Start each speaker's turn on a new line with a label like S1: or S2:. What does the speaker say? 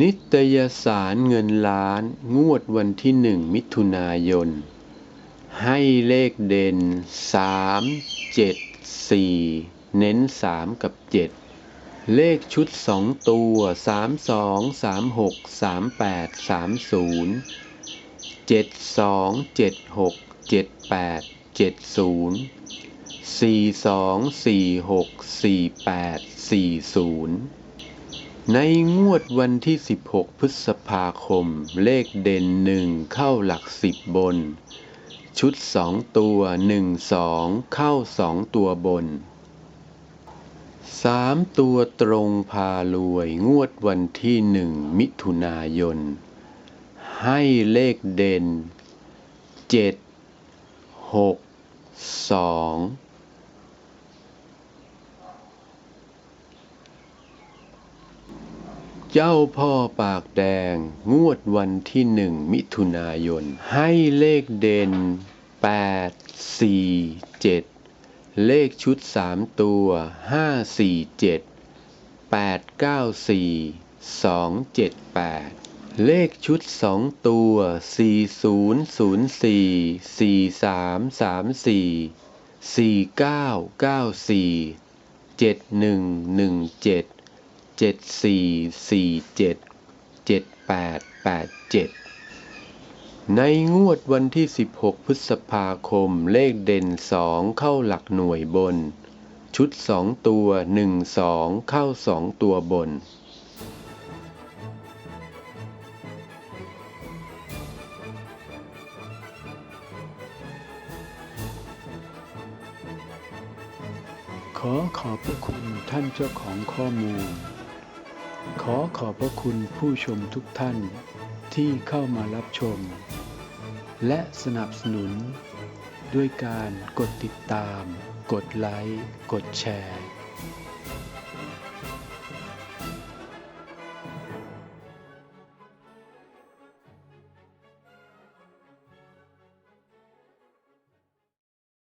S1: นิตยสารเงินล้านงวดวันที่หนึ่งมิถุนายน ให้เลขเด่นสามเจ็ดสี่เน้นสามกับเจ็ดเลขชุดสองตัวสามสองสามหกสามแปดสามศูนย์เจ็ดสองเจ็ดหกเจ็ดแปดเจ็ดศูนย์สี่สองสี่หกสี่แปดสี่ศูนย์ ในงวดวันที่ 16 พฤษภาคม เลขเด่นหนึ่งเข้าหลักสิบบน ชุดสองตัวหนึ่งสองเข้าสองตัวบนสามตัวตรงพารวยงวดวันที่หนึ่งมิถุนายน ให้เลขเด่นเจ็ดหกสอง เจ้าพ่อปากแดง งวดวันที่หนึ่งมิถุนายน ให้เลขเด่นแปดสี่เจ็ดเลขชุดสามตัวห้าสี่เจ็ดแปดเก้าสี่สองเจ็ดแปดเลขชุดสองตัวสี่ศูนย์ศูนย์สี่สี่สามสามสี่สี่ เจ็ดสี่สี่เจ็ดเจ็ดแปดแปดเจ็ดในงวดวันที่ 16 พฤษภาคมเลขเด่นสองเข้าหลักหน่วยบน ชุดสองตัวหนึ่งสองเข้าสองตัวบน ขอขอบพระคุณท่านเจ้าของข้อมูล ขอขอบพระคุณผู้ชมทุกท่านที่เข้ามารับชม และสนับสนุน ด้วยการกดติดตาม กดไลค์ กดแชร์